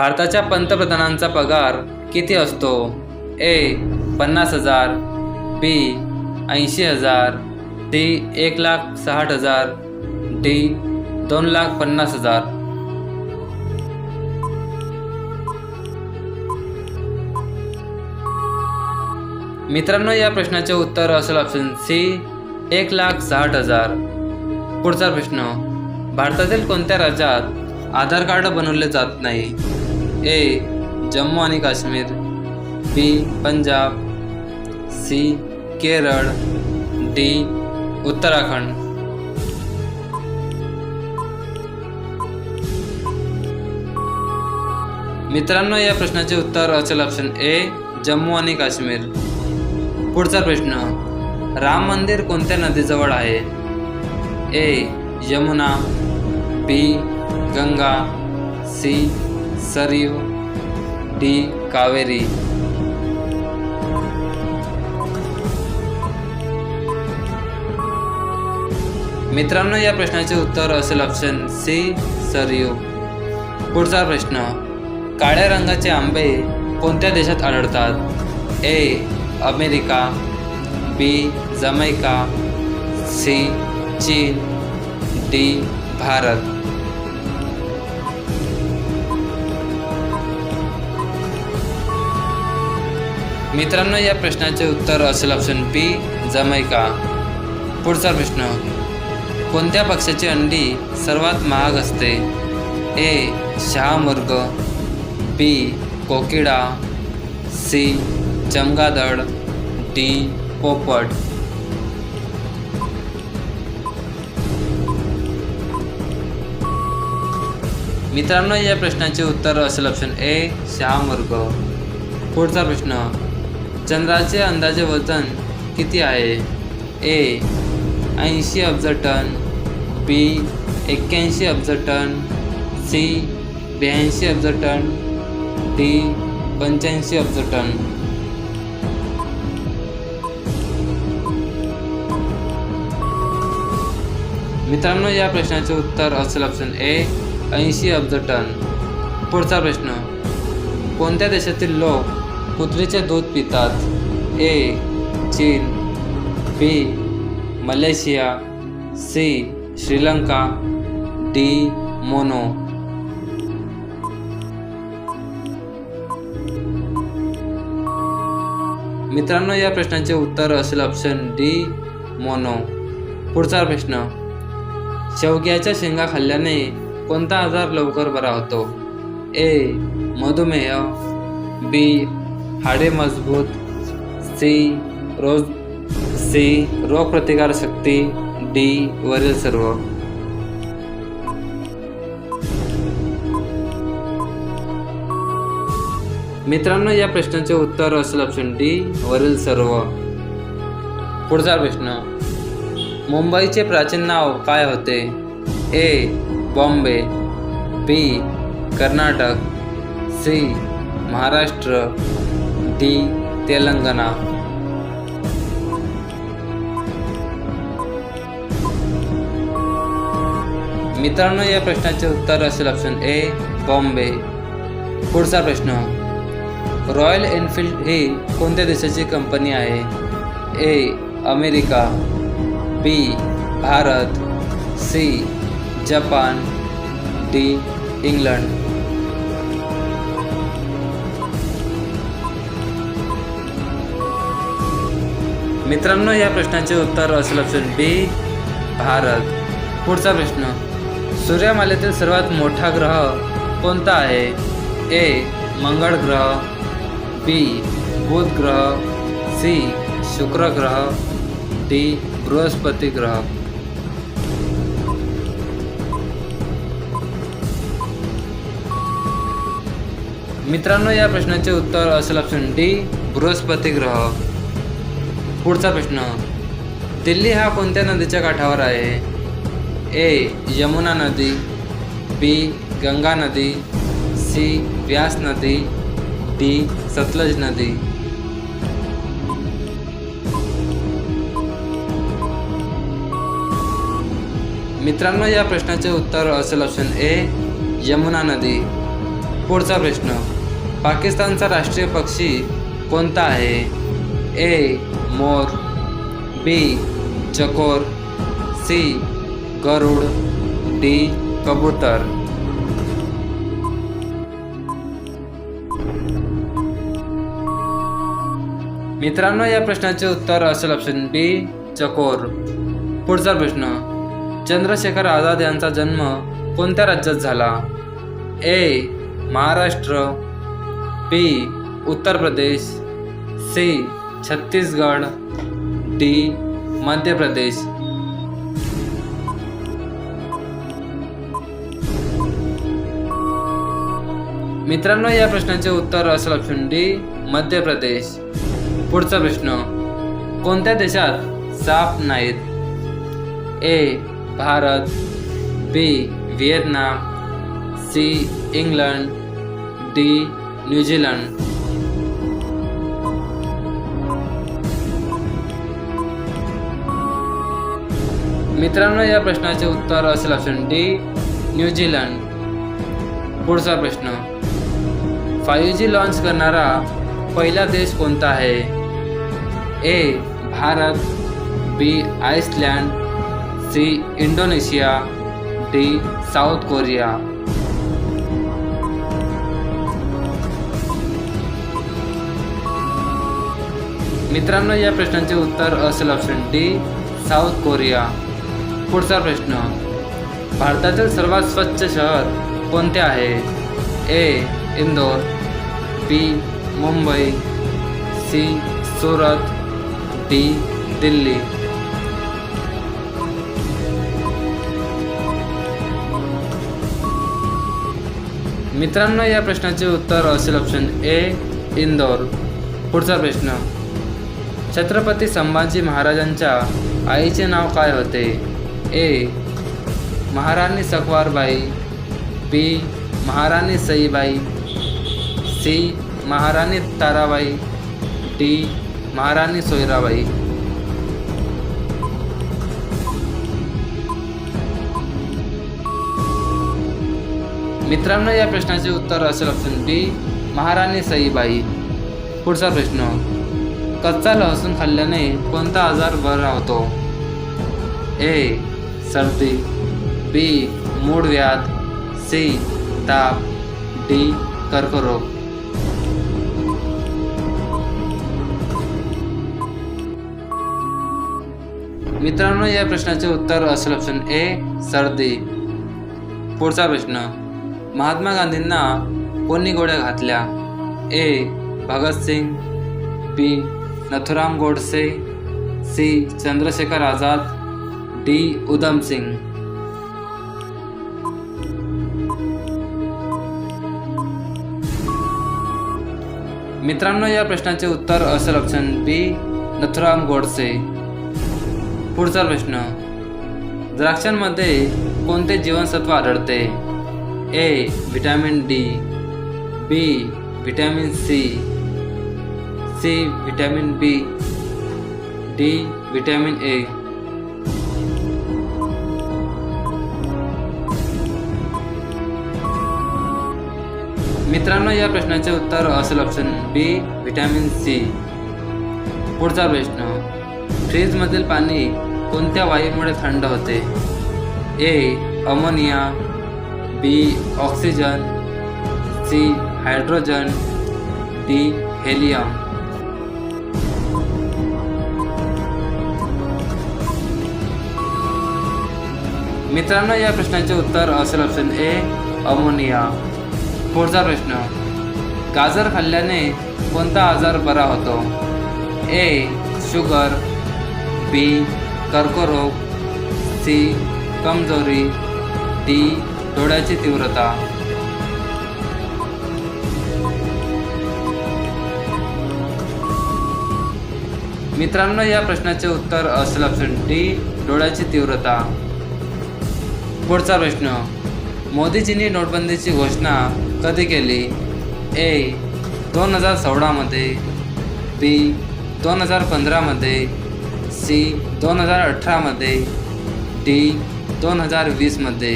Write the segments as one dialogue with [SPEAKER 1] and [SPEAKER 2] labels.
[SPEAKER 1] भारताच्या पंतप्रधानांचा पगार किती असतो? ए पन्नास हजार बी ऐंशी हजार डी एक लाख साठ हजार डी दोन लाख पन्नास हजार. मित्रांनो या प्रश्नाचे उत्तर असेल ऑप्शन सी एक लाख साठ हजार. पुढचा प्रश्न भारतातील कोणत्या राज्यात आधार कार्ड बनवले जात नाही? ए जम्मू आणि Kashmir B Punjab C Kerala D Uttarakhand. मित्रांनो या प्रश्नाचे उत्तर असेल ऑप्शन ए जम्मू आणि काश्मीर. पुढचा प्रश्न राम मंदिर कोणत्या नदीजवळ आहे? A Yamuna B Ganga C Sarayu D Kaveri. मित्रांनो या प्रश्नाचे उत्तर असेल ऑप्शन सी सरयू पुढचा प्रश्न काळ्या रंगाचे आंबे कोणत्या देशात आढळतात? A America. B Jamaica. C चीन. डी भारत. मित्रांनो या प्रश्नाचे उत्तर असेल ऑप्शन पी जमैका. पुढचा प्रश्न कोणत्या पक्षाची अंडी सर्वात महाग असते? ए शहामुर्ग बी कोकिडा सी चमगादड डी पोपट. मित्रांनो या प्रश्नाचे उत्तर असेल ऑप्शन ए शहामुर्ग. पुढचा प्रश्न चंद्राचे अंदाजे वजन किती आहे? ए ऐंशी अब्ज टन बी एक्क्याऐंशी अब्ज टन सी ब्याऐंशी अब्ज टन डी पंच्याऐंशी अब्ज टन. मित्रांनो या प्रश्नाचे उत्तर असेल ऑप्शन ए ऐंशी अब्ज टन. पुढचा प्रश्न कोणत्या देशातील लोक कुत्रीचे दूध पितात. ए चीन. B Malaysia. C Sri Lanka. D mono. मित्रांनो या प्रश्नाचे उत्तर असेल ऑप्शन डी मोनो. पुढचा प्रश्न. शेवग्याच्या शेंगा खाल्ल्याने कोणता आजार लवकर बरा होतो? ए मधुमेह. बी हाडे मजबूत सी रोज सी रोगप्रतिकारशक्ती डी वरील सर्व. मित्रांनो या प्रश्नाचे उत्तर असेल ऑप्शन डी वरील सर्व. पुढचा प्रश्न. मुंबईचे प्राचीन नाव काय होते? A Bombay B Karnataka C Maharashtra D Telangana. मित्रांनो या प्रश्नाचे उत्तर असेल ऑप्शन ए बॉम्बे. पुढचा प्रश्न. रॉयल एनफिल्ड ही कोणत्या देशाची कंपनी आहे? A America. B Bharat. C Japan. D England. मित्रांनो या प्रश्नाचे उत्तर असेल ऑप्शन बी भारत. पुढचा प्रश्न सूर्यमालेतील सर्वात मोठा ग्रह कोणता आहे? ए मंगळ ग्रह बी बुध ग्रह सी शुक्र ग्रह डी बृहस्पती ग्रह. मित्रांनो या प्रश्नाचे उत्तर असेल ऑप्शन डी बृहस्पती ग्रह. पुढचा प्रश्न. दिल्ली हा कोणत्या नदीच्या काठावर आहे? ए यमुना नदी बी गंगा नदी सी व्यास नदी डी सतलज नदी. मित्रांनो या प्रश्नाचे उत्तर असेल ऑप्शन ए यमुना नदी. पुढचा प्रश्न. पाकिस्तानचा राष्ट्रीय पक्षी कोणता आहे? ए मोर बी चकोर सी गरुड डी कबूतर. मित्रांनो या प्रश्नाचे उत्तर असेल ऑप्शन बी चकोर. पुढचा प्रश्न चंद्रशेखर आझाद यांचा जन्म कोणत्या राज्यात झाला? ए महाराष्ट्र बी उत्तर प्रदेश सी छत्तीसगड डी मध्य प्रदेश. मित्रांनो या प्रश्नाचे उत्तर असेल ऑप्शन डी मध्य प्रदेश. पुढचा प्रश्न कोणत्या देशात साप नाहीत? A Bharat B Vietnam C England D New Zealand. मित्रांनो या प्रश्नाचे उत्तर असेल ऑप्शन डी न्यूझीलंड पुढचा प्रश्न. फायू जी लॉन्च करणारा पहिला देश कोणता आहे? A Bharat. B Iceland C Indonesia. D South Korea मित्रांनो या प्रश्नाचे उत्तर असेल ऑप्शन डी साऊथ कोरिया पुढचा प्रश्न. भारतातील सर्वात स्वच्छ शहर कोणते आहे? A Indore B Mumbai C Surat D Delhi. मित्रांनो या प्रश्नाचे उत्तर असेल ऑप्शन ए इंदोर. पुढचा प्रश्न. छत्रपती संभाजी महाराजांच्या आईचे नाव काय होते? ए महाराणी सकवारबाई बी महाराणी सईबाई सी महाराणी ताराबाई डी महाराणी सोयराबाई. मित्रांनो या प्रश्नाचे उत्तर असेल ऑप्शन बी महाराणी सईबाई. पुढचा प्रश्न. कच्चा लसूण खाल्ल्याने कोणता आजार बरा होतो? ए सर्दी बी मूळव्याध सी ताप डी कर्करोग. मित्रांनो या प्रश्नाचे उत्तर असेल ऑप्शन ए सर्दी. पुढचा प्रश्न महात्मा गांधींना कोणी गोळ्या घातल्या? A Bhagat Singh B Nathuram Godse C Chandrashekhar Azad D Udham Singh मित्रांनो या प्रश्नाचे उत्तर असेल ऑप्शन बी नथुराम गोडसे। पुढचा प्रश्न द्राक्षांमध्ये कोणते जीवनसत्व आढळते? A vitamin D B vitamin C C vitamin B D vitamin A. मित्रांनो या प्रश्नाचे उत्तर असेल ऑप्शन बी व्हिटॅमिन सी पुढचा प्रश्न. फ्रीजमधील पाणी कोणत्या वायूमुळे थंड होते? A ammonia. B oxygen. C hydrogen. D helium मित्रांनो या प्रश्नाचे उत्तर असेल ऑप्शन ए अमोनिया. पुढचा प्रश्न. गाजर खाल्ल्याने कोणता आजार बरा होतो? ए शुगर. बी कर्करोग. सी कमजोरी. डी डोळ्याची तीव्रता. मित्रांनो या प्रश्नाचे उत्तर असेल ऑप्शन डी डोळ्याची तीव्रता. पुढचा प्रश्न. मोदीजींनी नोटबंदीची घोषणा कधी केली ए दोन हजार सोळामध्ये. बी दोन हजार पंधरामध्ये. सी दोन हजार अठरामध्ये. डी दोन हजार वीसमध्ये.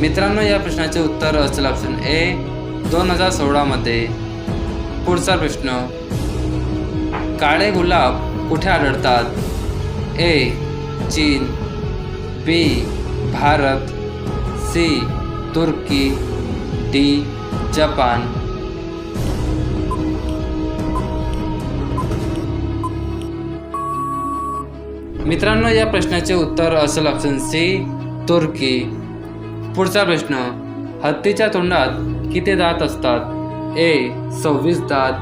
[SPEAKER 1] मित्रांनो या प्रश्नाचे उत्तर असेल ऑप्शन ए दोन हजार सोळामध्ये. पुढचा प्रश्न. काळे गुलाब कुठे आढळतात? ए चीन बी भारत सी तुर्की डी जपान. मित्रांनो या प्रश्नाचे उत्तर असेल ऑप्शन सी तुर्की. पुढचा प्रश्न हत्तीच्या तोंडात किती दात असतात? ए सव्वीस दात.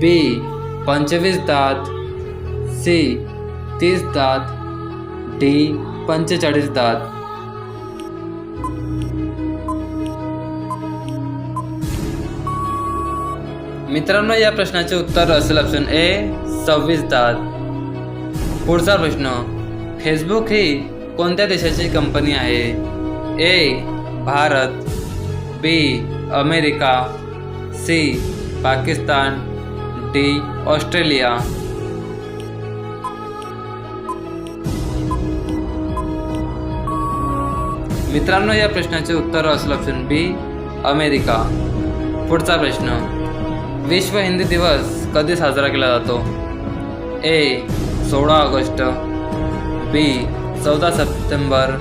[SPEAKER 1] बी पंचवीस दात. सी तीस दात. डी पंचेचाळीस दात. मित्रांनो या प्रश्नाचे उत्तर असेल ऑप्शन ए सव्वीस दात. पुढचा प्रश्न फेसबुक ही कोणत्या देशाची कंपनी आहे? A Bharat. B America. C Pakistan. D Australia. मित्रांनो या प्रश्नाचे उत्तर असेल ऑप्शन बी अमेरिका. पुढचा प्रश्न. विश्व हिंदी दिवस कधी साजरा केला जातो? ए सोळा ऑगस्ट. बी चौदा सप्टेंबर.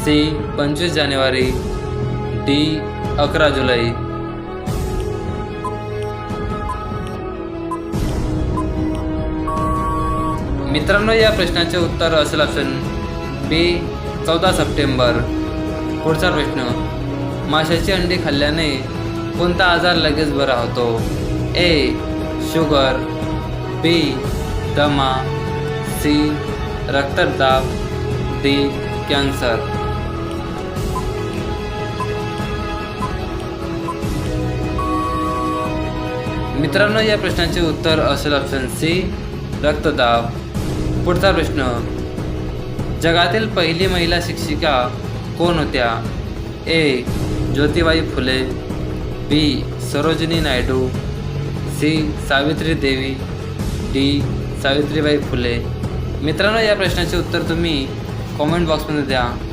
[SPEAKER 1] सी पंचवीस जानेवारी. डी अकरा जुलै. मित्रांनो या प्रश्नाचे उत्तर असेल ऑप्शन बी चौदा सप्टेंबर पुढचा प्रश्न. माशाची अंडी खाल्ल्याने कोणता आजार लगेच बरा होतो? ए शुगर बी दमा सी रक्तदाब डी कॅन्सर. मित्रांनो या प्रश्नाचे उत्तर असेल ऑप्शन सी रक्तदाब. पुढचा प्रश्न जगातील पहिली महिला शिक्षिका कोण होत्या? A. Jyotibai Phule B. Sarojini Naidu C. Savitri Devi D. Savitribai फुले. मित्रांनो या प्रश्नाचे उत्तर तुम्ही कॉमेंट बॉक्समध्ये द्या.